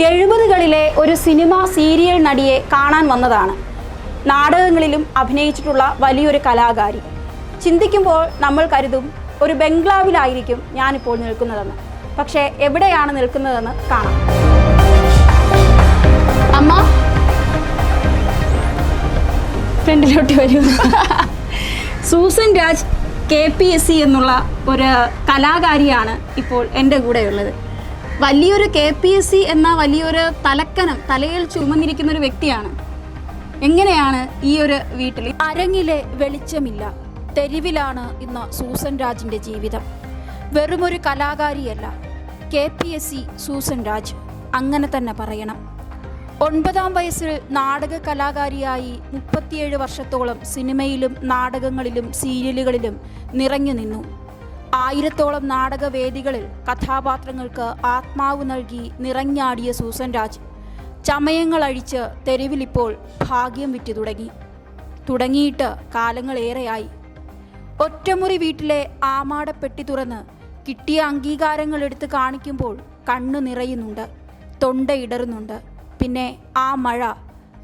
എഴുപതുകളിലെ ഒരു cinema serial നടിയെ കാണാൻ വന്നതാണ്. നാടകങ്ങളിലും അഭിനയിച്ചിട്ടുള്ള വലിയൊരു കലാകാരി. ചിന്തിക്കുമ്പോൾ നമ്മൾ കരുതും ഒരു ബംഗ്ലാവിലായിരിക്കും ഞാനിപ്പോൾ നിൽക്കുന്നതെന്ന്. പക്ഷേ എവിടെയാണ് നിൽക്കുന്നതെന്ന് കാണാം. അമ്മ. ഫ്രണ്ടിലോട്ട് വരൂ. Susan Raj K P S C എന്നുള്ള ഒരു കലാകാരിയാണ് ഇപ്പോൾ എന്റെ കൂടെയുള്ളത്. വലിയൊരു കെ പി എസ് സി എന്ന വലിയൊരു തലക്കനം തലയിൽ ചുമന്നിരിക്കുന്ന ഒരു വ്യക്തിയാണ്. എങ്ങനെയാണ് ഈ ഒരു വീട്ടിൽ അരങ്ങിലെ വെളിച്ചമില്ല. തെരുവിലാണ് ഇന്ന് സൂസൻ രാജിന്റെ ജീവിതം. വെറുമൊരു കലാകാരിയല്ല. K P S C Susan Raj അങ്ങനെ തന്നെ പറയണം. ഒൻപതാം വയസ്സിൽ നാടക കലാകാരിയായി മുപ്പത്തിയേഴ് വർഷത്തോളം സിനിമയിലും നാടകങ്ങളിലും സീരിയലുകളിലും നിറഞ്ഞു നിന്നു. ആയിരത്തോളം നാടകവേദികളിൽ കഥാപാത്രങ്ങൾക്ക് ആത്മാവ് നൽകി നിറഞ്ഞാടിയ സൂസൻ രാജ്. ചമയങ്ങളഴിച്ച് തെരുവിലിപ്പോൾ ഭാഗ്യം വിറ്റു തുടങ്ങി. തുടങ്ങിയിട്ട് കാലങ്ങളേറെയായി. ഒറ്റമുറി വീട്ടിലെ ആമാടപ്പെട്ടി തുറന്ന് കിട്ടിയ അംഗീകാരങ്ങൾ എടുത്ത് കാണിക്കുമ്പോൾ കണ്ണു നിറയുന്നുണ്ട് തൊണ്ട ഇടറുന്നുണ്ട്. പിന്നെ ആ മഴ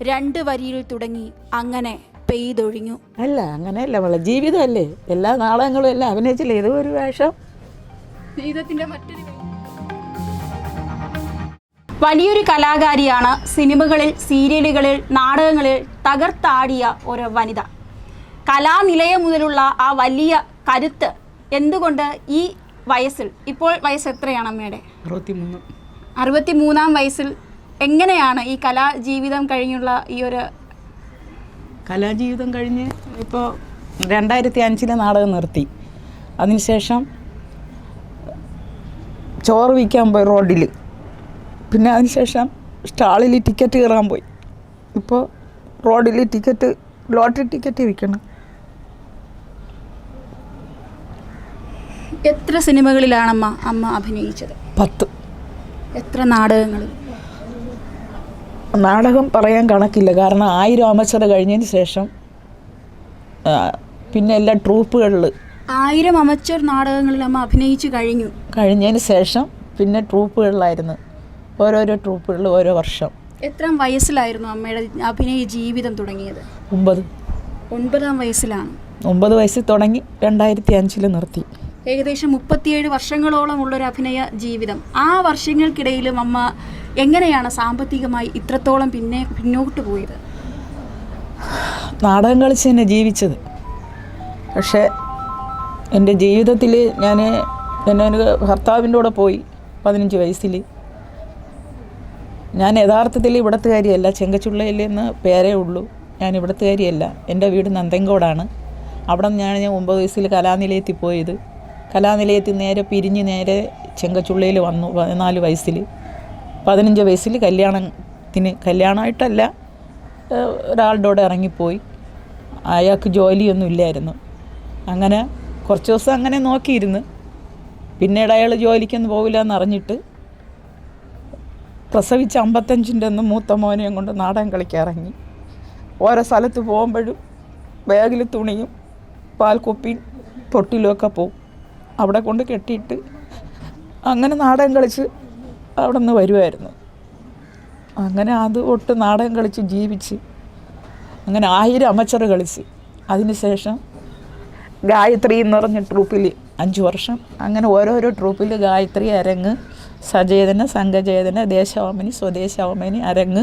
രണ്ട് വരിയിൽ തുടങ്ങി അങ്ങനെ പെയ്തൊഴിഞ്ഞു. അല്ല അങ്ങനെയല്ല മോളെ ജീവിതമല്ലേ. എല്ലാ നാടകങ്ങളും എല്ലാം അഭിനയിച്ചില്ല? ഇത് ഒരു വേഷം. ജീവിതത്തിന്റെ മറ്റൊരു വലിയൊരു കലാകാരിയാണ് സിനിമകളിൽ സീരിയലുകളിൽ നാടകങ്ങളിൽ തകർത്താടിയ ഒരു വനിത. കലാനിലയം മുതലുള്ള ആ വലിയ കരുത്ത് എന്തുകൊണ്ട് ഈ വയസ്സിൽ ഇപ്പോൾ വയസ്സ് എത്രയാണ് അമ്മയുടെ? അറുപത്തിമൂന്ന്. അറുപത്തി മൂന്നാം വയസ്സിൽ എങ്ങനെയാണ് ഈ കലാജീവിതം കഴിഞ്ഞുള്ള ഈ ഒരു കലാജീവിതം കഴിഞ്ഞ് ഇപ്പോൾ രണ്ടായിരത്തി അഞ്ചിലെ നാടകം നിർത്തി. അതിനുശേഷം ചോറ് വിൽക്കാൻ പോയി റോഡിൽ പിന്നെ അതിനുശേഷം സ്റ്റാളിൽ ടിക്കറ്റ് കയറാൻ പോയി. ഇപ്പോൾ റോഡിൽ ടിക്കറ്റ് ലോട്ടറി ടിക്കറ്റ് വിൽക്കണം. എത്ര സിനിമകളിലാണമ്മ അമ്മ അഭിനയിച്ചത്? പത്ത്. എത്ര നാടകങ്ങൾ നാടകം പറയാൻ കണക്കില്ല. കാരണം ആയിരം അമച്ചത് കഴിഞ്ഞതിന് ശേഷം പിന്നെ എല്ലാ ട്രൂപ്പുകളിൽ ആയിരം അമച്ചർ നാടകങ്ങളിൽ അമ്മ അഭിനയിച്ചു കഴിഞ്ഞു. കഴിഞ്ഞതിന് ശേഷം പിന്നെ ട്രൂപ്പുകളിലായിരുന്നു. ഓരോരോ ട്രൂപ്പുകളിൽ ഓരോ വർഷം. എത്ര വയസ്സിലായിരുന്നു അമ്മയുടെ അഭിനയ ജീവിതം തുടങ്ങിയത്? ഒമ്പത്. ഒൻപതാം വയസ്സിലാണ്. ഒമ്പത് വയസ്സിൽ തുടങ്ങി രണ്ടായിരത്തി അഞ്ചിൽ നിർത്തി. ഏകദേശം മുപ്പത്തിയേഴ് വർഷങ്ങളോളം ഉള്ളൊരു അഭിനയ ജീവിതം. ആ വർഷങ്ങൾക്കിടയിലും അമ്മ എങ്ങനെയാണ് സാമ്പത്തികമായി ഇത്രത്തോളം പിന്നെ പിന്നോട്ട് പോയത്? നാടകം കളിച്ച് തന്നെ ജീവിച്ചത്. പക്ഷേ എന്റെ ജീവിതത്തിൽ ഞാൻ എന്നെ ഒരു ഭർത്താവിന്റെ കൂടെ പോയി പതിനഞ്ച് വയസ്സിൽ ഞാൻ യഥാർത്ഥത്തിൽ ഇവിടത്തുകാരിയല്ല ചെങ്കച്ചുള്ളയിൽ നിന്ന് പേരേ ഉള്ളൂ. ഞാൻ ഇവിടത്തുകാരിയല്ല. എന്റെ വീട് നന്തൻകോടാണ് അവിടെ ഞാൻ ഒമ്പത് വയസ്സിൽ കലാനിലയത്തിൽ പോയത്. കലാനിലയത്തിൽ നേരെ പിരിഞ്ഞ് നേരെ ചെങ്കച്ചുള്ളയിൽ വന്നു പതിനാല് വയസ്സിൽ. പതിനഞ്ച് വയസ്സിൽ കല്യാണത്തിന് കല്യാണമായിട്ടല്ല ഒരാളുടെ കൂടെ ഇറങ്ങിപ്പോയി. അയാൾക്ക് ജോലിയൊന്നും ഇല്ലായിരുന്നു. അങ്ങനെ കുറച്ച് ദിവസം അങ്ങനെ നോക്കിയിരുന്നു. പിന്നീട് അയാൾ ജോലിക്കൊന്നും പോകില്ല എന്നറിഞ്ഞിട്ട് പ്രസവിച്ച അമ്പത്തഞ്ചിന്റെ ഒന്ന് മൂത്ത മോനെയും കൊണ്ട് നാടകം കളിക്കിറങ്ങി ഓരോ സ്ഥലത്ത് പോകുമ്പോഴും ബാഗിൽ തുണിയും പാൽക്കുപ്പിയും തൊട്ടിലുമൊക്കെ പോവും അവിടെ കൊണ്ട് കെട്ടിയിട്ട് അങ്ങനെ നാടകം കളിച്ച് അവിടെ നിന്ന് വരുമായിരുന്നു അങ്ങനെ അത് ഒട്ട് നാടകം കളിച്ച് ജീവിച്ച് അങ്ങനെ ആയിരം അമച്ചർ കളിച്ച്. അതിനുശേഷം ഗായത്രി എന്ന് പറഞ്ഞ ട്രൂപ്പിൽ അഞ്ച് വർഷം. അങ്ങനെ ഓരോരോ ട്രൂപ്പിൽ ഗായത്രി അരങ്ങ് സചേതന സംഘചേതന ദേശാവമനി സ്വദേശാവമനി അരങ്ങ്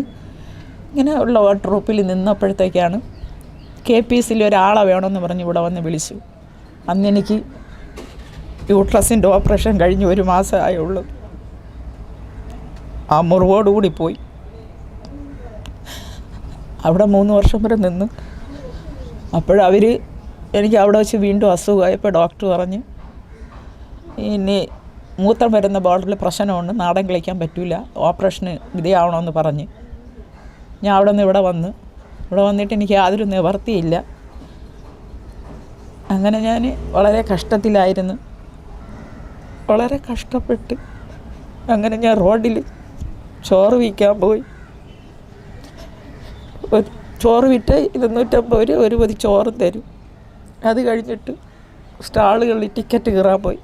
ഇങ്ങനെ ഉള്ള ട്രൂപ്പിൽ നിന്നപ്പോഴത്തേക്കാണ് കെ പി സിയിൽ ഒരാളെ വേണമെന്ന് പറഞ്ഞ് ഇവിടെ വന്ന് വിളിച്ചു. അന്ന് എനിക്ക് യൂട്രസിന്റെ ഓപ്പറേഷൻ കഴിഞ്ഞ് ഒരു മാസമായുള്ളൂ. ആ മുറിവോടുകൂടി പോയി. അവിടെ മൂന്ന് വർഷം വരെ നിന്ന്. അപ്പോഴവർ എനിക്ക് അവിടെ വെച്ച് വീണ്ടും അസുഖമായപ്പോൾ ഡോക്ടർ പറഞ്ഞ് ഇനി മൂത്രം വരുന്ന ബോർഡറിൽ പ്രശ്നമുണ്ട് നാടൻ കളിക്കാൻ പറ്റില്ല ഓപ്പറേഷന് വിധേയമാവണമെന്ന് പറഞ്ഞ്. ഞാൻ അവിടെ നിന്ന് ഇവിടെ വന്ന് ഇവിടെ വന്നിട്ട് എനിക്ക് യാതൊരു നിവർത്തിയില്ല. അങ്ങനെ ഞാൻ വളരെ കഷ്ടത്തിലായിരുന്നു. വളരെ കഷ്ടപ്പെട്ട് അങ്ങനെ ഞാൻ റോഡിൽ ചോറ് വിൽക്കാൻ പോയി. ചോറ് വിറ്റ് ഇരുന്നൂറ്റമ്പത് രൂപ ഒരു പതി ചോറും തരും. അത് കഴിഞ്ഞിട്ട് സ്റ്റാളുകളിൽ ടിക്കറ്റ് കയറാൻ പോയി.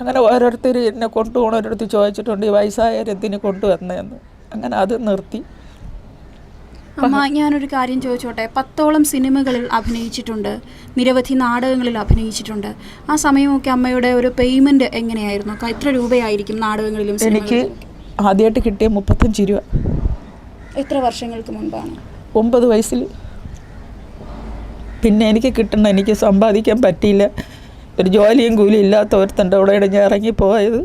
അങ്ങനെ ഓരോരുത്തർ എന്നെ കൊണ്ടുപോകണോരടുത്ത് ചോദിച്ചിട്ടുണ്ട് ഈ വയസ്സായവരെന്തിന് കൊണ്ടുവന്നതെന്ന് അങ്ങനെ അത് നിർത്തി. അമ്മ ഞാനൊരു കാര്യം ചോദിച്ചോട്ടെ. പത്തോളം സിനിമകളിൽ അഭിനയിച്ചിട്ടുണ്ട്. നിരവധി നാടകങ്ങളിൽ അഭിനയിച്ചിട്ടുണ്ട്. ആ സമയമൊക്കെ അമ്മയുടെ ഒരു പേയ്മെന്റ് എങ്ങനെയായിരുന്നു? എത്ര രൂപയായിരിക്കും നാടകങ്ങളിലും എനിക്ക്? ആദ്യമായിട്ട് കിട്ടിയ മുപ്പത്തഞ്ച് രൂപ. എത്ര വർഷങ്ങൾക്ക് മുൻപാണ് ഒമ്പത് വയസ്സിൽ. പിന്നെ എനിക്ക് കിട്ടുന്ന എനിക്ക് സമ്പാദിക്കാൻ പറ്റിയില്ല. ഒരു ജോലിയും കൂലിയും ഇല്ലാത്ത ഒരുത്തന്റെ അവിടെയാണ് ഞാൻ ഇറങ്ങിപ്പോയത്.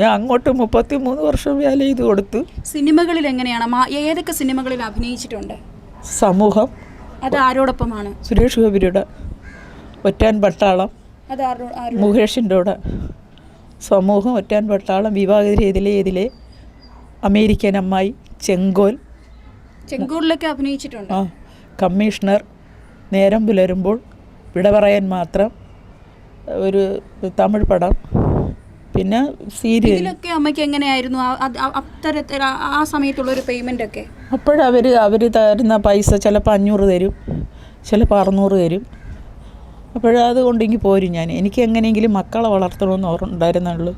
ഞാൻ അങ്ങോട്ട് മുപ്പത്തി മൂന്ന് വർഷം വേല ചെയ്ത് കൊടുത്തു സിനിമകളിൽ എങ്ങനെയാണ്? ഏതൊക്കെ സിനിമകളിൽ അഭിനയിച്ചിട്ടുണ്ട്? സമൂഹം അത് ആരോടൊപ്പമാണ്? സുരേഷ് ഗോപിയുടെ ഒറ്റാൻ പട്ടാളം മുകേഷിന്റെ കൂടെ. സമൂഹം ഒറ്റാൻ പട്ടാളം വിവാഹിതര് ഏതിലെ ഇതിലെ അമേരിക്കൻ അമ്മായി ചെങ്കോൽ. ചെങ്കോലിലൊക്കെ അഭിനയിച്ചിട്ടുണ്ട്? ആ കമ്മീഷണർ നേരം പുലരുമ്പോൾ വിട പറയാൻ മാത്രം ഒരു തമിഴ് പടം. പിന്നെ സീരിയൽ ഇതിലൊക്കെ അമ്മയ്ക്ക് എങ്ങനെയായിരുന്നു? ആ- അത് ആ- അത്തരത്തിൽ ആ- ആ സമയത്തുള്ള ഒരു പേയ്മെന്റ് ഒക്കെ അപ്പോഴവർ അവർ തരുന്ന പൈസ ചിലപ്പോൾ അഞ്ഞൂറ് തരും ചിലപ്പോൾ അറുന്നൂറ് തരും. അപ്പോഴത് കൊണ്ടെങ്കിൽ പോരും ഞാൻ. എനിക്ക് എങ്ങനെയെങ്കിലും മക്കളെ വളർത്തണമെന്ന് ഓർമ്മ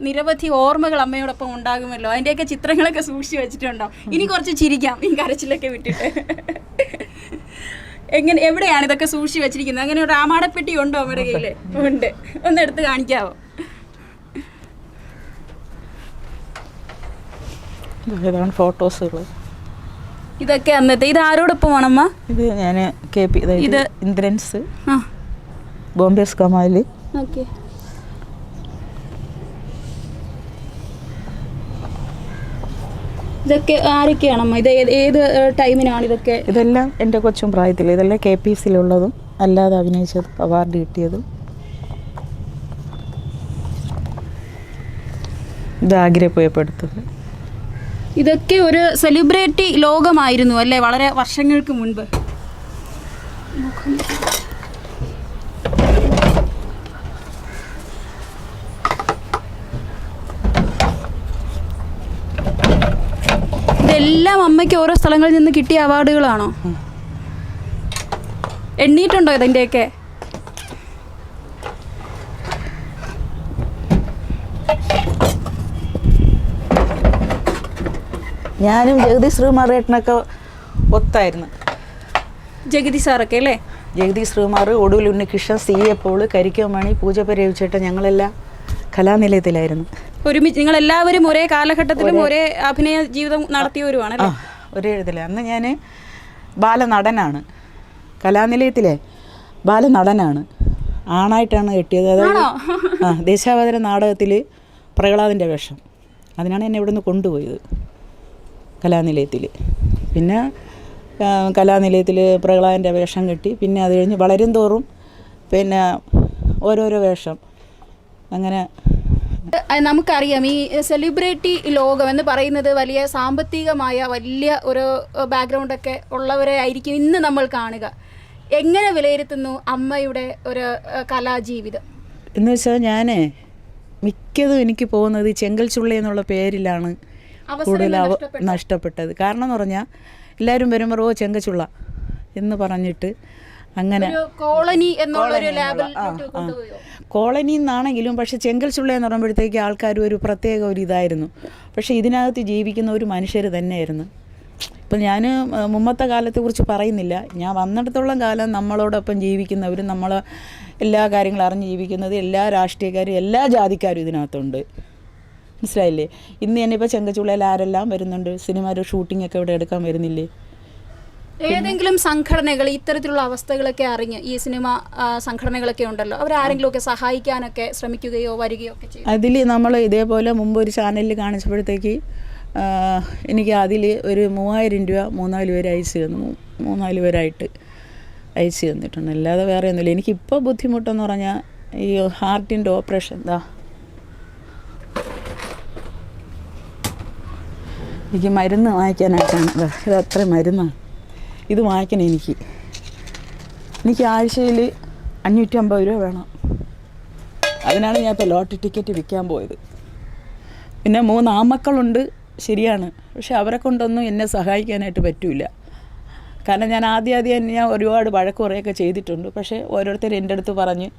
നിരവധി ഓർമ്മകൾ അമ്മയോടൊപ്പം ഉണ്ടാകുമല്ലോ. അതിന്റെയൊക്കെ ചിത്രങ്ങളൊക്കെ സൂക്ഷിച്ചു വെച്ചിട്ടുണ്ടോ? ഇനി കുറച്ച് ചിരിക്കാം. ഈ കരച്ചിലൊക്കെ വിട്ടിട്ട്. എങ്ങനെ എവിടെയാണ് ഇതൊക്കെ സൂക്ഷിച്ചു വെച്ചിരിക്കുന്നത്? അങ്ങനെ ഒരു ആമാടപ്പെട്ടി ഉണ്ടോ? അമ്മയുടെ കയ്യിൽ ഉണ്ട്. ഒന്ന് എടുത്ത് കാണിക്കാവോ? ഇതാണ് ഫോട്ടോസുകൾ ഇതൊക്കെ അന്നത്തെ ഇത് ആരോടൊപ്പമാണ് അമ്മ ഇത് ഞാൻ കെ പി ഇത് ഇന്ദ്രൻസ്. ബോംബെ കമാൽ ഓക്കെ. ഇതൊക്കെ ആരൊക്കെയാണമ്മ? ഇത് ഏത് ടൈമിനാണ് ഇതൊക്കെ? ഇതെല്ലാം എന്റെ കൊച്ചും പ്രായത്തിൽ ഇതെല്ലാം കെ പി സിയിലുള്ളതും അല്ലാതെ അഭിനയിച്ചതും അവാർഡ് കിട്ടിയതും. ഇത് ആഗ്ര പോയപ്പോൾ എടുത്തത് ഇതൊക്കെ ഒരു സെലിബ്രിറ്റി ലോകമായിരുന്നു അല്ലേ? വളരെ വർഷങ്ങൾക്ക് മുൻപ്. ഇതെല്ലാം അമ്മയ്ക്ക് ഓരോ സ്ഥലങ്ങളിൽ നിന്ന് കിട്ടിയ അവാർഡുകളാണോ എണ്ണീട്ടുണ്ടോ ഇതിന്റെയൊക്കെ ഞാനും ജഗതി ശ്രീമാറേട്ടനൊക്കെ ഒത്തായിരുന്നു. ജഗതി സാറൊക്കെ അല്ലേ? Jagathy ശ്രീമാർ Oduvil Unnikrishnan C A Paul കരിക്കോമണി Pooja പരവിച്ചേട്ടൻ ഞങ്ങളെല്ലാം കലാനിലയത്തിലായിരുന്നു. ഒരുമിച്ച് നിങ്ങൾ എല്ലാവരും ഒരേ കാലഘട്ടത്തിലും ഒരേ അഭിനയ ജീവിതം നടത്തിയവരുമാണ് ഒരേ ഇതിൽ അന്ന് ഞാൻ ബാലനടനാണ്. കലാനിലയത്തിലെ ബാലനടനാണ്. ആണായിട്ടാണ് കെട്ടിയത്. അതായത് ദേശാവതര നാടകത്തിൽ പ്രഹ്ലാദിന്റെ വേഷം. അതിനാണ് എന്നെ ഇവിടുന്ന് കൊണ്ടുപോയത്. കലാനിലയത്തിൽ. പിന്നെ കലാനിലയത്തിൽ പ്രഹ്ലാദന്റെ വേഷം കെട്ടി പിന്നെ അത് കഴിഞ്ഞ് വളരും തോറും പിന്നെ ഓരോരോ വേഷം. അങ്ങനെ നമുക്കറിയാം ഈ സെലിബ്രിറ്റി ലോകം എന്ന് പറയുന്നത് വലിയ സാമ്പത്തികമായ വലിയ ഒരു ബാക്ക്ഗ്രൗണ്ടൊക്കെ ഉള്ളവരെ ആയിരിക്കും ഇന്ന് നമ്മൾ കാണുക. എങ്ങനെ വിലയിരുത്തുന്നു അമ്മയുടെ ഒരു കലാജീവിതം? എന്ന് വെച്ചാൽ ഞാൻ മിക്കതും എനിക്ക് പോകുന്നത് ചെങ്കൽ ചുള്ളി എന്നുള്ള പേരിലാണ് കൂടുതൽ നഷ്ടപ്പെട്ടത്. കാരണം എന്ന് പറഞ്ഞാൽ എല്ലാവരും വരുമ്പോൾ ഓ ചെങ്കച്ചുള്ള എന്ന് പറഞ്ഞിട്ട് അങ്ങനെ കോളനി കോളനി എന്നാണെങ്കിലും പക്ഷെ ചെങ്കൽ ചുള്ള എന്ന് പറയുമ്പോഴത്തേക്ക് ആൾക്കാർ ഒരു പ്രത്യേക ഒരു ഇതായിരുന്നു. പക്ഷെ ഇതിനകത്ത് ജീവിക്കുന്ന ഒരു മനുഷ്യർ തന്നെയായിരുന്നു. ഇപ്പം ഞാൻ മുമ്പത്തെ കാലത്തെക്കുറിച്ച് പറയുന്നില്ല. ഞാൻ വന്നിടത്തോളം കാലം നമ്മളോടൊപ്പം ജീവിക്കുന്നവരും നമ്മൾ എല്ലാ കാര്യങ്ങളും അറിഞ്ഞ് ജീവിക്കുന്നത് എല്ലാ രാഷ്ട്രീയക്കാരും എല്ലാ ജാതിക്കാരും ഇതിനകത്തുണ്ട്. മനസ്സിലായില്ലേ? ഇന്ന് തന്നെ ഇപ്പോൾ ചെങ്കച്ചുള്ളയിൽ ആരെല്ലാം വരുന്നുണ്ട്? സിനിമയുടെ ഷൂട്ടിംഗ് ഒക്കെ ഇവിടെ എടുക്കാൻ വരുന്നില്ലേ? ഏതെങ്കിലും സംഘടനകൾ ഇത്തരത്തിലുള്ള അവസ്ഥകളൊക്കെ അറിഞ്ഞ് ഈ സിനിമ സംഘടനകളൊക്കെ ഉണ്ടല്ലോ. അവരാരെങ്കിലും ഒക്കെ സഹായിക്കാനൊക്കെ ശ്രമിക്കുകയോ വരികയോ ഒക്കെ ചെയ്യും. അതിൽ നമ്മൾ ഇതേപോലെ മുമ്പ് ഒരു ചാനലിൽ കാണിച്ചപ്പോഴത്തേക്ക് എനിക്ക് അതിൽ ഒരു മൂവായിരം രൂപ മൂന്നാൽ പേര് അയച്ചു തന്നു. മൂന്നാൽ പേരായിട്ട് അയച്ചു തന്നിട്ടുണ്ട്. അല്ലാതെ വേറെ ഒന്നുമില്ല. എനിക്കിപ്പോൾ ബുദ്ധിമുട്ടെന്ന് പറഞ്ഞാൽ ഈ ഹാർട്ടിന്റെ ഓപ്പറേഷൻ എന്താ എനിക്ക് മരുന്ന് വാങ്ങിക്കാനായിട്ടാണ്. ഇത് അത്ര മരുന്നാണ്. ഇത് വാങ്ങിക്കണം എനിക്ക്. എനിക്ക് ആഴ്ചയിൽ അഞ്ഞൂറ്റമ്പത് രൂപ വേണം. അതിനാണ് ഞാൻ ഇപ്പോൾ ലോട്ടറി ടിക്കറ്റ് വിൽക്കാൻ പോയത്. പിന്നെ മൂന്ന് ആമക്കളുണ്ട് ശരിയാണ്. പക്ഷെ അവരെ കൊണ്ടൊന്നും എന്നെ സഹായിക്കാനായിട്ട് പറ്റില്ല കാരണം ഞാൻ ആദ്യം ആദ്യം ഞാൻ ഒരുപാട് വഴക്ക് കുറേയൊക്കെ ചെയ്തിട്ടുണ്ട്. പക്ഷേ ഓരോരുത്തർ എന്റെ അടുത്ത് പറഞ്ഞ്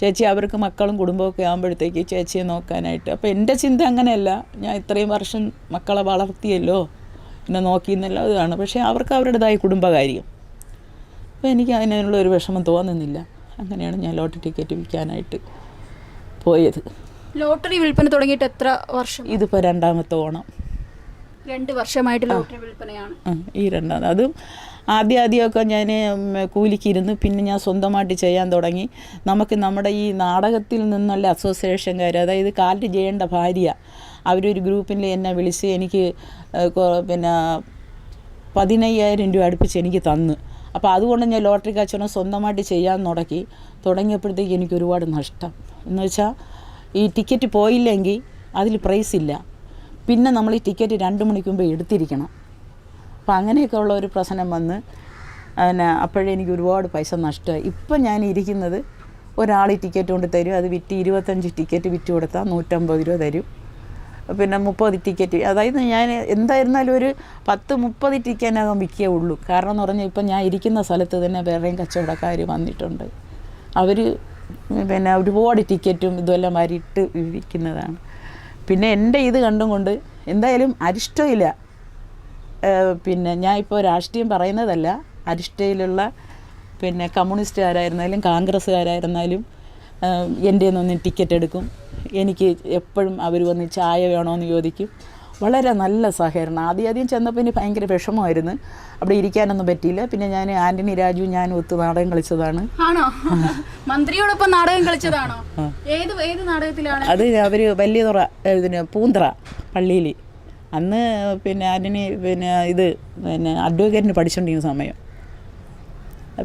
ചേച്ചി അവർക്ക് മക്കളും കുടുംബമൊക്കെ ആകുമ്പോഴത്തേക്ക് ചേച്ചിയെ നോക്കാനായിട്ട്. അപ്പോൾ എന്റെ ചിന്ത അങ്ങനെയല്ല. ഞാൻ ഇത്രയും വർഷം മക്കളെ വളർത്തിയല്ലോ. എന്നെ നോക്കി എന്നല്ലോ ഇതാണ്. പക്ഷേ അവർക്ക് അവരുടേതായ കുടുംബകാര്യം. അപ്പോൾ എനിക്ക് അതിനുള്ള ഒരു വിഷമം തോന്നുന്നില്ല. അങ്ങനെയാണ് ഞാൻ ലോട്ടറി ടിക്കറ്റ് വിൽക്കാനായിട്ട് പോയത്. ലോട്ടറി വിൽപ്പന തുടങ്ങിയിട്ട് എത്ര വർഷം? ഇതിപ്പോൾ രണ്ടാമത്തെ ഓണം. രണ്ട് വർഷമായിട്ട് ലോട്ടറി വിൽപ്പനയാണ്. ഈ രണ്ടാമത്. അതും ആദ്യം ആദ്യമൊക്കെ ഞാൻ കൂലിക്കിരുന്ന്. പിന്നെ ഞാൻ സ്വന്തമായിട്ട് ചെയ്യാൻ തുടങ്ങി. നമുക്ക് നമ്മുടെ ഈ നാടകത്തിൽ നിന്നുള്ള അസോസിയേഷൻകാർ അതായത് കാലിൽ ചെയ്യേണ്ട ഭാര്യ അവരൊരു ഗ്രൂപ്പിൽ എന്നെ വിളിച്ച് എനിക്ക് പിന്നെ പതിനയ്യായിരം രൂപ അടുപ്പിച്ച് എനിക്ക് തന്നു. അപ്പോൾ അതുകൊണ്ട് ഞാൻ ലോട്ടറി കച്ചവടം സ്വന്തമായിട്ട് ചെയ്യാൻ തുടങ്ങി തുടങ്ങിയപ്പോഴത്തേക്ക് എനിക്ക് ഒരുപാട് നഷ്ടം. എന്ന് വെച്ചാൽ ഈ ടിക്കറ്റ് പോയില്ലെങ്കിൽ അതിൽ പ്രൈസ് ഇല്ല. പിന്നെ നമ്മൾ ഈ ടിക്കറ്റ് രണ്ട് മണിക്ക് മുമ്പ് എടുത്തിരിക്കണം. അപ്പോൾ അങ്ങനെയൊക്കെ ഉള്ള ഒരു പ്രശ്നം വന്ന് പിന്നെ അപ്പോഴേ എനിക്ക് ഒരുപാട് പൈസ നഷ്ടമായി. ഇപ്പം ഞാൻ ഇരിക്കുന്നത് ഒരാൾ ഈ ടിക്കറ്റ് കൊണ്ട് തരും. അത് വിറ്റ് ഇരുപത്തഞ്ച് ടിക്കറ്റ് വിറ്റ് കൊടുത്താൽ നൂറ്റമ്പത് രൂപ തരും. പിന്നെ മുപ്പത് ടിക്കറ്റ് അതായത് ഞാൻ എന്തായിരുന്നാലും ഒരു പത്ത് മുപ്പത് ടിക്കറ്റിനകം വിൽക്കേ ഉള്ളൂ. കാരണം എന്ന് പറഞ്ഞാൽ ഇപ്പം ഞാൻ ഇരിക്കുന്ന സ്ഥലത്ത് തന്നെ വേറെയും കച്ചവടക്കാർ വന്നിട്ടുണ്ട്. അവർ പിന്നെ ഒരുപാട് ടിക്കറ്റും ഇതുമെല്ലാം വരിയിട്ട് വിൽക്കുന്നതാണ്. പിന്നെ എന്റെ ഇത് കണ്ടും കൊണ്ട് എന്തായാലും അരിഷ്ടമില്ല പിന്നെ ഞാൻ ഇപ്പോൾ രാഷ്ട്രീയം പറയുന്നതല്ല അരിഷ്ടയിലുള്ള പിന്നെ കമ്മ്യൂണിസ്റ്റുകാരായിരുന്നാലും കോൺഗ്രസ്സുകാരായിരുന്നാലും എന്റെ നിന്ന് ടിക്കറ്റ് എടുക്കും. എനിക്ക് എപ്പോഴും അവർ വന്ന് ചായ വേണമെന്ന് ചോദിക്കും. വളരെ നല്ല സഹകരണം. ആദ്യം ആദ്യം ചെന്നപ്പോൾ ഇനി ഭയങ്കര വിഷമമായിരുന്നു. അവിടെ ഇരിക്കാനൊന്നും പറ്റിയില്ല. പിന്നെ ഞാൻ ആന്റണി രാജു ഞാൻ ഒത്തു നാടകം കളിച്ചതാണ്. ആണോ? മന്ത്രിയോടൊപ്പം നാടകം കളിച്ചതാണോ? ഏത് ഏത് നാടകത്തിലാണ്? അത് അവർ വലിയ തുറ ഇതിന് പൂന്തറ പള്ളിയിൽ അന്ന് പിന്നെ ആന്റണി പിന്നെ ഇത് പിന്നെ അഡ്വക്കേറ്റിന് പഠിച്ചുകൊണ്ടിരിക്കുന്ന സമയം.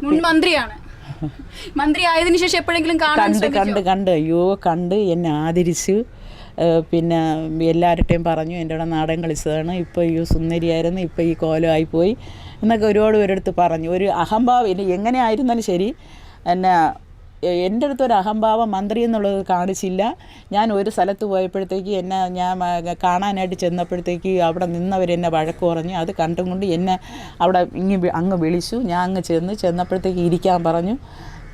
മുൻ മന്ത്രിയാണ്. മന്ത്രി ആയതിനു ശേഷം എപ്പോഴെങ്കിലും കണ്ട്? കണ്ട് കണ്ട്. അയ്യോ കണ്ട്. എന്നെ ആദരിച്ചു. പിന്നെ എല്ലാവരുടെയും പറഞ്ഞു എന്റെ കൂടെ നാടകം കളിച്ചതാണ്. ഇപ്പോൾ ഈ സുന്ദരിയായിരുന്നു ഇപ്പോൾ ഈ കോലമായി പോയി എന്നൊക്കെ ഒരുപാട് പേരെടുത്ത് പറഞ്ഞു. ഒരു അഹംഭാവം ഇനി എങ്ങനെ ആയിരുന്നാലും ശരി എന്നെ എന്റെ അടുത്ത് ഒരു അഹംഭാവം മന്ത്രി എന്നുള്ളത് കാണിച്ചില്ല. ഞാൻ ഒരു സ്ഥലത്ത് പോയപ്പോഴത്തേക്ക് എന്നെ ഞാൻ കാണാനായിട്ട് ചെന്നപ്പോഴത്തേക്ക് അവിടെ നിന്നവർ എന്നെ വഴക്ക് പറഞ്ഞു. അത് കണ്ടും കൊണ്ട് എന്നെ അവിടെ ഇങ്ങ് അങ്ങ് വിളിച്ചു. ഞാൻ അങ്ങ് ചെന്ന് ചെന്നപ്പോഴത്തേക്ക് ഇരിക്കാൻ പറഞ്ഞു.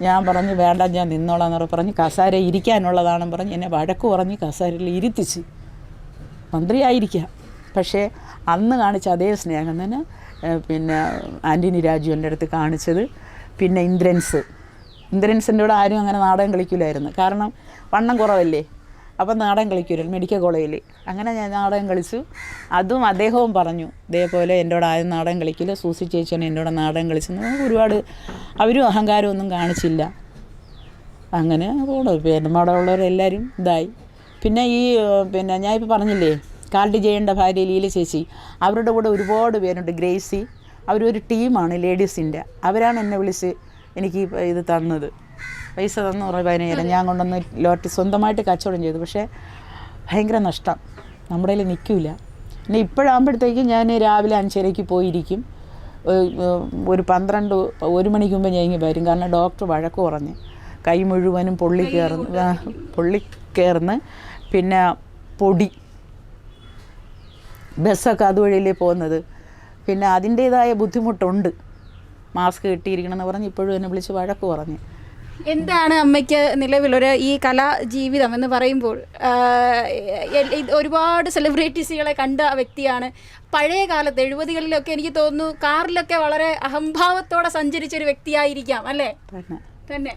ഞാൻ പറഞ്ഞു വേണ്ട ഞാൻ നിന്നോളാന്ന് പറഞ്ഞ് പറഞ്ഞ് കസാര ഇരിക്കാനുള്ളതാണെന്ന് പറഞ്ഞ് എന്നെ വഴക്ക് പറഞ്ഞ് കസാരയിൽ ഇരുത്തിച്ച് മന്ത്രിയായിരിക്കാം പക്ഷേ അന്ന് കാണിച്ച അതേ സ്നേഹം തന്നെ പിന്നെ ആന്റണി രാജു എന്റെ അടുത്ത് കാണിച്ചത് പിന്നെ ഇന്ദ്രൻസ്. ഇന്ദ്രൻസിന്റെ കൂടെ ആരും അങ്ങനെ നാടകം കളിക്കില്ലായിരുന്നു. കാരണം വണ്ണം കുറവല്ലേ? അപ്പം നാടകം കളിക്കുമല്ലോ മെഡിക്കൽ കോളേജിൽ അങ്ങനെ ഞാൻ നാടകം കളിച്ചു. അതും അദ്ദേഹവും പറഞ്ഞു ഇതേപോലെ എന്റെ ആദ്യം നാടകം കളിക്കില്ല സൂസി ചേച്ചിയാണ് കൂടെ നാടകം കളിച്ചെന്ന് ഒരുപാട് അവരും അഹങ്കാരമൊന്നും കാണിച്ചില്ല. അങ്ങനെ പോണു. അവിടെ ഉള്ളവരെല്ലാവരും ഇതായി. പിന്നെ ഈ പിന്നെ ഞാൻ ഇപ്പോൾ പറഞ്ഞില്ലേ കാൽഡി ചെയ്യേണ്ട ഭാര്യ ലീല ചേച്ചി അവരുടെ കൂടെ ഒരുപാട് പേരുണ്ട്. ഗ്രേസി അവരൊരു ടീമാണ് ലേഡീസിന്റെ. അവരാണ് എന്നെ വിളിച്ച് എനിക്ക് ഇത് തന്നത്. പൈസ തന്നു പറഞ്ഞു പതിനായിരം ഞാൻ കൊണ്ടുവന്ന് ലോട്ടി സ്വന്തമായിട്ട് കച്ചവടം ചെയ്തു. പക്ഷേ ഭയങ്കര നഷ്ടം. നമ്മുടെ കയ്യിൽ നിൽക്കില്ല. പിന്നെ ഇപ്പോഴാകുമ്പോഴത്തേക്കും ഞാൻ രാവിലെ അഞ്ചരയ്ക്ക് പോയിരിക്കും. ഒരു പന്ത്രണ്ട് ഒരു മണിക്ക് മുമ്പ് ഞാൻ ഇങ്ങനെ വരും. കാരണം ഡോക്ടർ വഴക്ക് കുറഞ്ഞ് കൈ മുഴുവനും പൊള്ളി കയറുന്ന പൊള്ളി കയറുന്ന് പിന്നെ പൊടി. ബസ്സൊക്കെ അതുവഴിയല്ലേ പോകുന്നത്. പിന്നെ അതിന്റേതായ ബുദ്ധിമുട്ടുണ്ട്. മാസ്ക് കിട്ടിയിരിക്കണമെന്ന് പറഞ്ഞ് ഇപ്പോഴും എന്നെ വിളിച്ച് വഴക്ക് പറഞ്ഞ്. എന്താണ് അമ്മയ്ക്ക് നിലവിലൊരു ഈ കലാ ജീവിതം എന്ന് പറയുമ്പോൾ ഒരുപാട് സെലിബ്രിറ്റീസുകളെ കണ്ട വ്യക്തിയാണ്. പഴയ കാലത്ത് എഴുപതുകളിലൊക്കെ എനിക്ക് തോന്നുന്നു കാറിലൊക്കെ വളരെ അഹംഭാവത്തോടെ സഞ്ചരിച്ച ഒരു വ്യക്തിയായിരിക്കാം അല്ലേ? തന്നെ.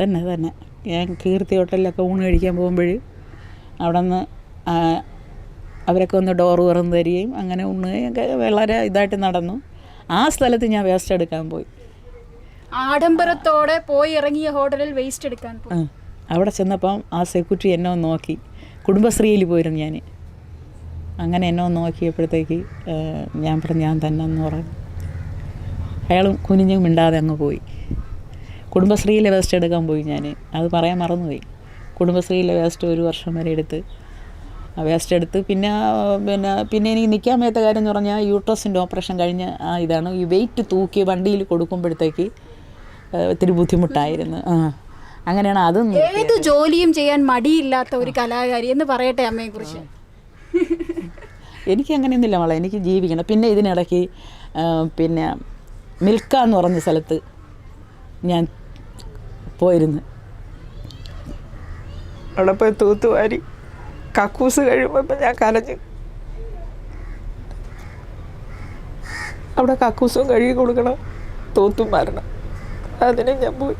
തന്നെ. തന്നെ ഞാൻ കീർത്തി ഹോട്ടലിലൊക്കെ ഊണ് കഴിക്കാൻ പോകുമ്പോൾ അവിടെ നിന്ന് അവരൊക്കെ ഒന്ന് ഡോർ തുറന്ന് തരികയും അങ്ങനെ ഊണുകയൊക്കെ വളരെ ഇതായിട്ട് നടന്നു. ആ സ്ഥലത്ത് ഞാൻ വേസ്റ്റ് എടുക്കാൻ പോയി. ആഡംബരത്തോടെ പോയി ഇറങ്ങിയ ഹോട്ടലിൽ വേസ്റ്റ് എടുക്കാൻ പോയി അവിടെ ചെന്നപ്പം ആ സെക്യൂരിറ്റി എന്നെ ഒന്ന് നോക്കി. കുടുംബശ്രീയിൽ പോയിരുന്നു ഞാൻ അങ്ങനെ എന്നെ ഒന്ന് നോക്കിയപ്പോഴത്തേക്ക് ഞാൻ പറഞ്ഞു ഞാൻ തന്നെ എന്ന് പറഞ്ഞു. അയാളും കുനിഞ്ഞും മിണ്ടാതെ അങ്ങ് പോയി. കുടുംബശ്രീയിലെ വേസ്റ്റ് എടുക്കാൻ പോയി ഞാൻ അത് പറയാൻ മറന്നുപോയി. കുടുംബശ്രീയിലെ വേസ്റ്റ് ഒരു വർഷം വരെ എടുത്ത് വേസ്റ്റ് എടുത്ത്. പിന്നെ പിന്നെ പിന്നെ എനിക്ക് നിൽക്കാൻ വയ്യാത്ത കാര്യം എന്ന് പറഞ്ഞാൽ യൂട്രസിന്റെ ഓപ്പറേഷൻ കഴിഞ്ഞ ഇതാണ്. ഈ വെയിറ്റ് തൂക്കി വണ്ടിയിൽ കൊടുക്കുമ്പോഴത്തേക്ക് ആ, ഇത്തിരി ബുദ്ധിമുട്ടായിരുന്നു. ആ. അങ്ങനെയാണ് അതും. ഏത് ജോലിയും ചെയ്യാൻ മടിയില്ലാത്ത ഒരു കലാകാരി എന്ന് പറയട്ടെ അമ്മയെ കുറിച്ച്. എനിക്ക് അങ്ങനെയൊന്നുമില്ല മോളെ എനിക്ക് ജീവിക്കണം. പിന്നെ ഇതിനിടയ്ക്ക് പിന്നെ മിൽക്ക എന്ന് പറഞ്ഞ സ്ഥലത്ത് ഞാൻ പോയിരുന്നു. അവിടെ പോയി തൂത്തുവാരി കക്കൂസ് കഴിയുമ്പോൾ ഇപ്പം ഞാൻ കലഞ്ഞു അവിടെ കക്കൂസും കഴുകി കൊടുക്കണം തൂത്തും വരണം. അതിന് ഞാൻ പോയി.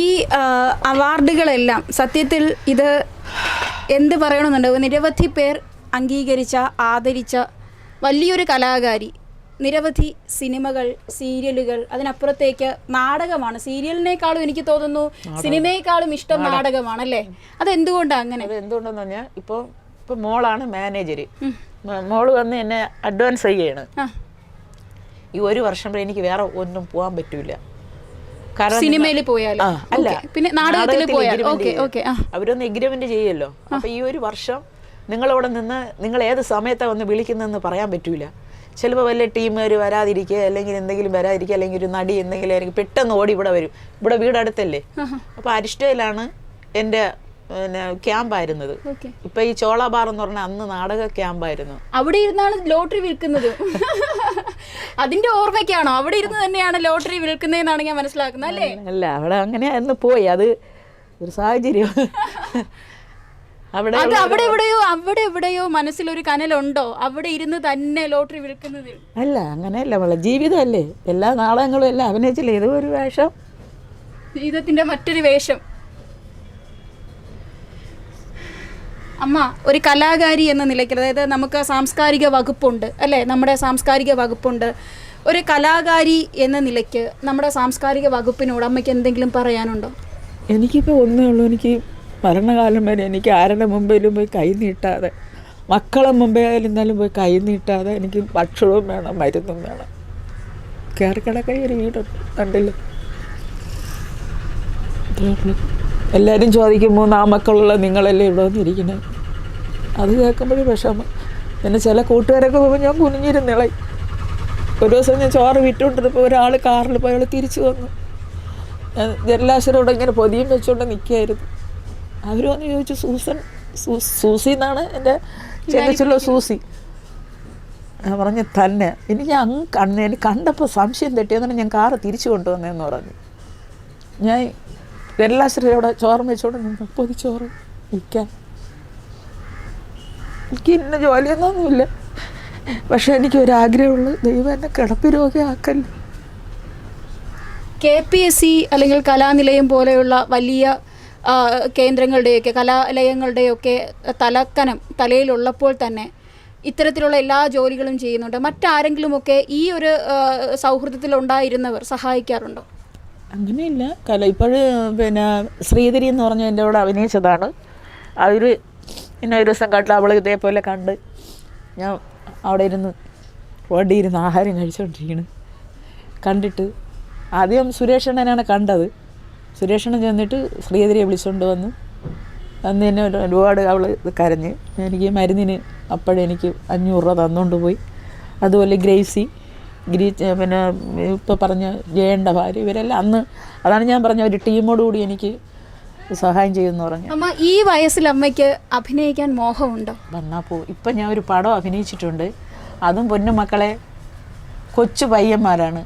ഈ അവാർഡുകളെല്ലാം സത്യത്തിൽ ഇത് എന്ത് പറയണമെന്നുണ്ട് നിരവധി പേർ അംഗീകരിച്ച ആദരിച്ച വലിയൊരു കലാകാരി. നിരവധി സിനിമകൾ സീരിയലുകൾ അതിനപ്പുറത്തേക്ക് നാടകമാണ്. സീരിയലിനേക്കാളും എനിക്ക് തോന്നുന്നു സിനിമയെക്കാളും ഇഷ്ടം നാടകമാണ് അല്ലേ അതെന്തുകൊണ്ടാണ് അങ്ങനെ? അത് എന്തുകൊണ്ടെന്ന് പറഞ്ഞാൽ ഇപ്പോൾ ഇപ്പോൾ മോളാണ് മാനേജർ മോൾ വന്ന് എന്നെ അഡ്വാൻസ് ചെയ്യാണ്. ഈ ഒരു വർഷം എനിക്ക് വേറെ ഒന്നും പോകാൻ പറ്റൂല. കാരണം സിനിമയിൽ പോയാൽ അല്ല. പിന്നെ നാടകത്തിൽ പോയാൽ. അവരൊന്ന് എഗ്രിമെന്റ് ചെയ്യല്ലോ. അപ്പൊ ഈ ഒരു വർഷം നിങ്ങളവിടെ നിന്ന് നിങ്ങൾ ഏത് സമയത്താണ് വന്ന് വിളിക്കുന്നതെന്ന് പറയാൻ പറ്റൂല. ചിലപ്പോൾ വല്ല ടീമുകാർ വരാതിരിക്കുക അല്ലെങ്കിൽ എന്തെങ്കിലും വരാതിരിക്കുക അല്ലെങ്കിൽ ഒരു നടി എന്തെങ്കിലും ആയിരിക്കും. പെട്ടെന്ന് ഓടി ഇവിടെ വരും. ഇവിടെ വീട് അടുത്തല്ലേ അപ്പോൾ അരിഷ്ടയിലാണ് എന്റെ പിന്നെ ക്യാമ്പായിരുന്നത്. ഇപ്പൊ ഈ ചോള ബാർ എന്ന് പറഞ്ഞ അന്ന് നാടക ക്യാമ്പായിരുന്നു. അവിടെ ഇരുന്നാണ് ലോട്ടറി വിൽക്കുന്നത്. അതിന്റെ ഓർമ്മയ്ക്കാണോ? അവിടെ ഇരുന്ന് തന്നെയാണ് ലോട്ടറി വിൽക്കുന്നതെന്നാണ് ഞാൻ മനസ്സിലാക്കുന്നത് അല്ലേ? അല്ല അവിടെ അങ്ങനെ അന്ന് പോയി. അത് ഒരു സാഹചര്യം. അവിടെ അവിടെ എവിടെയോ അവിടെ എവിടെയോ മനസ്സിലൊരു കനലുണ്ടോ? അവിടെ ഇരുന്ന് തന്നെ ലോട്ടറി വിൽക്കുന്നതിൽ അല്ല അങ്ങനെയല്ല. നമ്മളെ ജീവിതമല്ലേ. എല്ലാ നാടകങ്ങളും എല്ലാം അഭിനയിച്ചില്ലേ? ഇത് ഒരു വേഷം. ജീവിതത്തിന്റെ മറ്റൊരു വേഷം. അമ്മ ഒരു കലാകാരി എന്ന നിലയ്ക്ക് അതായത് നമുക്ക് സാംസ്കാരിക വകുപ്പുണ്ട് അല്ലേ? നമ്മുടെ സാംസ്കാരിക വകുപ്പുണ്ട്. ഒരു കലാകാരി എന്ന നിലയ്ക്ക് നമ്മുടെ സാംസ്കാരിക വകുപ്പിനോട് അമ്മയ്ക്ക് എന്തെങ്കിലും പറയാനുണ്ടോ? എനിക്കിപ്പോൾ ഒന്നേ ഉള്ളൂ. എനിക്ക് മരണകാലം വരെ എനിക്ക് ആരുടെ മുമ്പേലും പോയി കൈ നീട്ടാതെ മക്കളെ മുമ്പേ ആയിരുന്നാലും പോയി കൈ നീട്ടാതെ എനിക്ക് ഭക്ഷണവും വേണം മരുന്നും വേണം. കയറിക്കിടക്കൈ ഒരു വീടുണ്ട് കണ്ടില്ല. എല്ലാവരും ചോദിക്കും നാ മക്കളുള്ള നിങ്ങളല്ലേ ഇവിടെ വന്നിരിക്കുന്നത്? അത് കേൾക്കുമ്പോഴും വിഷമം. പിന്നെ ചില കൂട്ടുകാരൊക്കെ പോകുമ്പോൾ ഞാൻ കുനിഞ്ഞിരുന്നിളെ. ഒരു ദിവസം ഞാൻ ചോറ് വിട്ടുകൊണ്ടിരുന്നപ്പോൾ ഒരാൾ കാറിൽ പോയി അവൾ തിരിച്ചു വന്നു. ഞാൻ ജലാശ്വരോടെ ഇങ്ങനെ പൊതിയും വെച്ചുകൊണ്ട് നിൽക്കുകയായിരുന്നു അവർ വന്ന് ചോദിച്ചു സൂസൻ സൂസി എന്നാണ് എന്റെ ചെല്ലിച്ചുള്ള സൂസി? ഞാൻ പറഞ്ഞു തന്നെ. എനിക്ക് അങ്ങ് കണ്ണ് എനിക്ക് കണ്ടപ്പോൾ സംശയം തെറ്റിയെന്നാണ് ഞാൻ കാറ് തിരിച്ചു കൊണ്ടുവന്നതെന്ന് പറഞ്ഞു. ഞാൻ ജലാശ്വരയോടെ ചോറ് വെച്ചോണ്ട് നിന്ന്. ചോറ് നിൽക്കാൻ എനിക്ക് ഇന്ന ജോലിയൊന്നുമില്ല പക്ഷെ എനിക്ക് ഒരാഗ്രഹമുള്ള ദൈവം എന്നെ കിടപ്പ് രോഗിയാക്കല്ലേ. കെ പി എസ് സി അല്ലെങ്കിൽ കലാനിലയം പോലെയുള്ള വലിയ കേന്ദ്രങ്ങളുടെയൊക്കെ കലാലയങ്ങളുടെയൊക്കെ തലക്കനം തലയിലുള്ളപ്പോൾ തന്നെ ഇത്തരത്തിലുള്ള എല്ലാ ജോലികളും ചെയ്യുന്നുണ്ട്. മറ്റാരെങ്കിലുമൊക്കെ ഈ ഒരു സൗഹൃദത്തിലുണ്ടായിരുന്നവർ സഹായിക്കാറുണ്ടോ? അങ്ങനെയില്ല. കല ഇപ്പോഴ് പിന്നെ ശ്രീധരി എന്ന് പറഞ്ഞ എന്റെ കൂടെ അഭിനയിച്ചതാണ്. അവർ എന്നെ ഒരു ദിവസം കണ്ടിട്ട് അവൾ ഇതേപോലെ കണ്ട് ഞാൻ അവിടെ ഇരുന്ന് വണ്ടി ഇരുന്ന് ആഹാരം കഴിച്ചുകൊണ്ടിരിക്കുന്നു കണ്ടിട്ട് ആദ്യം സുരേഷണ്ണനാണ് കണ്ടത്. സുരേഷണ്ണൻ ചെന്നിട്ട് ശ്രീധരിയെ വിളിച്ചുകൊണ്ട് വന്നു. അന്ന് എന്നെ ഒരു- ഒരുപാട് അവൾ കരഞ്ഞ്. എനിക്ക് മരുന്നിന് അപ്പോഴെനിക്ക് അഞ്ഞൂറ് രൂപ തന്നുകൊണ്ട് പോയി. അതുപോലെ ഗ്രേസി. ഗ്രീ പിന്നെ ഇപ്പോൾ പറഞ്ഞ ജയണ്ട ഭാര്യ ഇവരെല്ലാം അന്ന് അതാണ് ഞാൻ പറഞ്ഞ ഒരു ടീമോടുകൂടി എനിക്ക് സഹായം ചെയ്യുമെന്ന് പറഞ്ഞു. അമ്മ ഈ വയസ്സിൽ അമ്മയ്ക്ക് അഭിനയിക്കാൻ മോഹമുണ്ടോ? വന്നാൽ പോ. ഇപ്പം ഞാൻ ഒരു പടം അഭിനയിച്ചിട്ടുണ്ട്. അതും പൊന്നു മക്കളെ കൊച്ചു പയ്യന്മാരാണ്.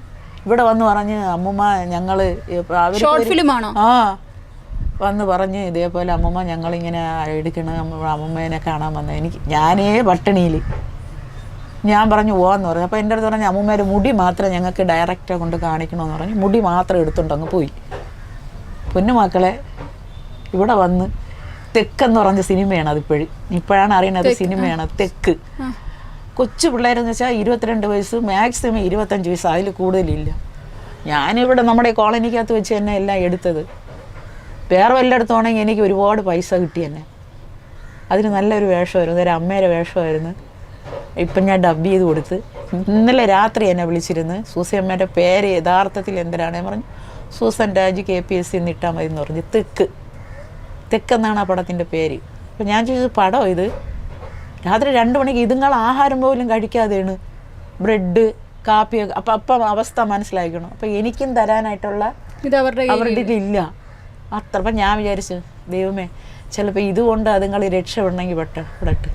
ഇവിടെ വന്ന് പറഞ്ഞ് അമ്മുമ്മ ഞങ്ങൾ ഷോർട്ട് ഫിലിമാണോ ആ വന്ന് പറഞ്ഞ് ഇതേപോലെ അമ്മമ്മ ഞങ്ങളിങ്ങനെ എടുക്കണ അമ്മ അമ്മമ്മേനെ കാണാൻ വന്ന. എനിക്ക് ഞാനേ പട്ടിണിയിൽ ഞാൻ പറഞ്ഞു പോവാന്ന് പറഞ്ഞു. അപ്പോൾ എന്റെ അടുത്ത് പറഞ്ഞു അമ്മൂമ്മേരെ മുടി മാത്രം ഞങ്ങൾക്ക് ഡയറക്റ്റ് കൊണ്ട് കാണിക്കണമെന്ന് പറഞ്ഞു. മുടി മാത്രം എടുത്തുകൊണ്ട് അങ്ങ് പോയി. പൊന്നുമക്കളെ ഇവിടെ വന്ന് തെക്കെന്ന് പറഞ്ഞ സിനിമയാണ് അതിപ്പോഴും. ഇപ്പോഴാണ് അറിയണത് സിനിമയാണ് തെക്ക്. കൊച്ചു പിള്ളേരെന്ന് വെച്ചാൽ ഇരുപത്തിരണ്ട് വയസ്സ് മാക്സിമം ഇരുപത്തഞ്ച് വയസ്സ് അതിൽ കൂടുതലില്ല. ഞാനിവിടെ നമ്മുടെ കോളനിക്കകത്ത് വെച്ച് തന്നെ എല്ലാം എടുത്തത്. വേറെ വല്ലയിടത്താണെങ്കിൽ എനിക്ക് ഒരുപാട് പൈസ കിട്ടി തന്നെ അതിന് നല്ലൊരു വേഷമായിരുന്നു. ഒരു അമ്മേരെ വേഷമായിരുന്നു. ഇപ്പം ഞാൻ ഡബ് ചെയ്ത് കൊടുത്ത് ഇന്നലെ രാത്രി എന്നെ വിളിച്ചിരുന്ന് സൂസി അമ്മേന്റെ പേര് യഥാർത്ഥത്തിൽ എന്തിനാണ് പറഞ്ഞു Susan Raj K P S C നിട്ടാൽ മതി എന്ന് പറഞ്ഞു തെക്ക്. തെക്കെന്നാണ് ആ പടത്തിന്റെ പേര്. അപ്പം ഞാൻ ചോദിച്ചത് പടം ഇത്? രാത്രി രണ്ട് മണിക്ക് ഇതുങ്ങൾ ആഹാരം പോലും കഴിക്കാതെയാണ്. ബ്രെഡ് കാപ്പി അപ്പം അപ്പം അവസ്ഥ മനസ്സിലാക്കണം അപ്പം എനിക്കും തരാനായിട്ടുള്ള ഇത് അവരുടെ അവരുടെ ഇല്ല. അത്ര. അപ്പം ഞാൻ വിചാരിച്ചു ദൈവമേ ചിലപ്പോൾ ഇതുകൊണ്ട് അതുങ്ങൾ രക്ഷപ്പെടണമെങ്കിൽ പെട്ട പെടട്ട്.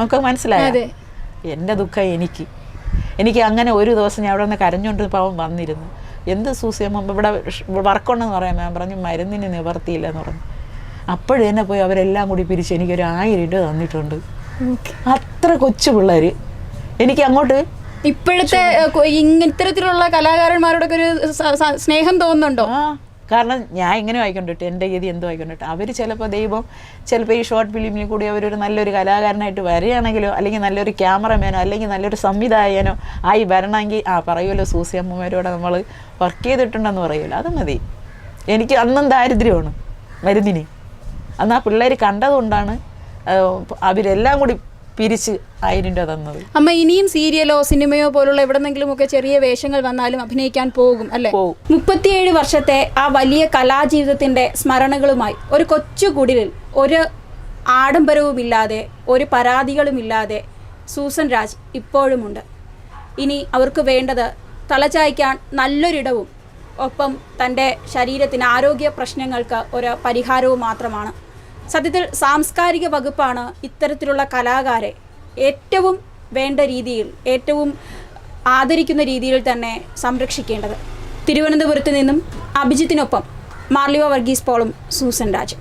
നമുക്ക് മനസ്സിലായി. എന്റെ ദുഃഖം എനിക്ക്. എനിക്ക് അങ്ങനെ ഒരു ദിവസം ഞാൻ അവിടെ നിന്ന് കരഞ്ഞുകൊണ്ട് പാവം വന്നിരുന്നു. എന്ത് സൂസിയമ്മ ഇവിടെ വർക്കുണ്ടെന്ന് പറയാൻ ഞാൻ പറഞ്ഞു. മരുന്നിന് നിവർത്തിയില്ല എന്ന് പറഞ്ഞു. അപ്പോഴും തന്നെ പോയി അവരെല്ലാം കൂടി പിരിച്ച് എനിക്കൊരു ആയിരം രൂപ തന്നിട്ടുണ്ട്. അത്ര കൊച്ചു പിള്ളേർ എനിക്ക് അങ്ങോട്ട് ഇപ്പോഴത്തെ ഇത്തരത്തിലുള്ള കലാകാരന്മാരോടൊക്കെ ഒരു സ്നേഹം തോന്നുന്നുണ്ടോ? കാരണം ഞാൻ ഇങ്ങനെ വായിക്കൊണ്ടിട്ട് എന്റെ ഗതി എന്തോ ആയിക്കൊണ്ടിട്ട് അവർ ചിലപ്പോൾ ദൈവം ചിലപ്പോൾ ഈ ഷോർട്ട് ഫിലിമിൽ കൂടി അവരൊരു നല്ലൊരു കലാകാരനായിട്ട് വരികയാണെങ്കിലോ അല്ലെങ്കിൽ നല്ലൊരു ക്യാമറമാനോ അല്ലെങ്കിൽ നല്ലൊരു സംവിധായകനോ ആയി വരണമെങ്കിൽ ആ പറയുമല്ലോ സൂസി അമ്മമാരോടെ നമ്മൾ വർക്ക് ചെയ്തിട്ടുണ്ടെന്ന് പറയുമല്ലോ. അത് മതി. എനിക്ക് അന്നും ദാരിദ്ര്യമാണ് മരുന്നിന്. അന്ന് ആ പിള്ളേർ കണ്ടതുകൊണ്ടാണ് അവരെല്ലാം കൂടി പിരിച്ച് ആയിരം രൂപ തന്നത്. അമ്മ ഇനിയും സീരിയലോ സിനിമയോ പോലുള്ള എവിടെന്നെങ്കിലും ഒക്കെ ചെറിയ വേഷങ്ങൾ വന്നാലും അഭിനയിക്കാൻ പോകും അല്ലെ. മുപ്പത്തിയേഴ് വർഷത്തെ ആ വലിയ കലാജീവിതത്തിന്റെ സ്മരണകളുമായി ഒരു കൊച്ചു കുടിലിൽ ഒരു ആഡംബരവുമില്ലാതെ ഒരു പരാതികളുമില്ലാതെ സൂസൻ രാജ് ഇപ്പോഴുമുണ്ട്. ഇനി അവർക്ക് വേണ്ടത് തലചായ്ക്കാൻ നല്ലൊരിടവും ഒപ്പം തന്റെ ശരീരത്തിന് ആരോഗ്യ പ്രശ്നങ്ങൾക്ക് ഒരു പരിഹാരവും മാത്രമാണ്. സത്യത്തിൽ സാംസ്കാരിക വകുപ്പാണ് ഇത്തരത്തിലുള്ള കലാകാരെ ഏറ്റവും വേണ്ട രീതിയിൽ ഏറ്റവും ആദരിക്കുന്ന രീതിയിൽ തന്നെ സംരക്ഷിക്കേണ്ടത്. തിരുവനന്തപുരത്ത് നിന്നും അഭിജിത്തിനൊപ്പം മാർലിവ വർഗീസ് പോളും സൂസൻ രാജ്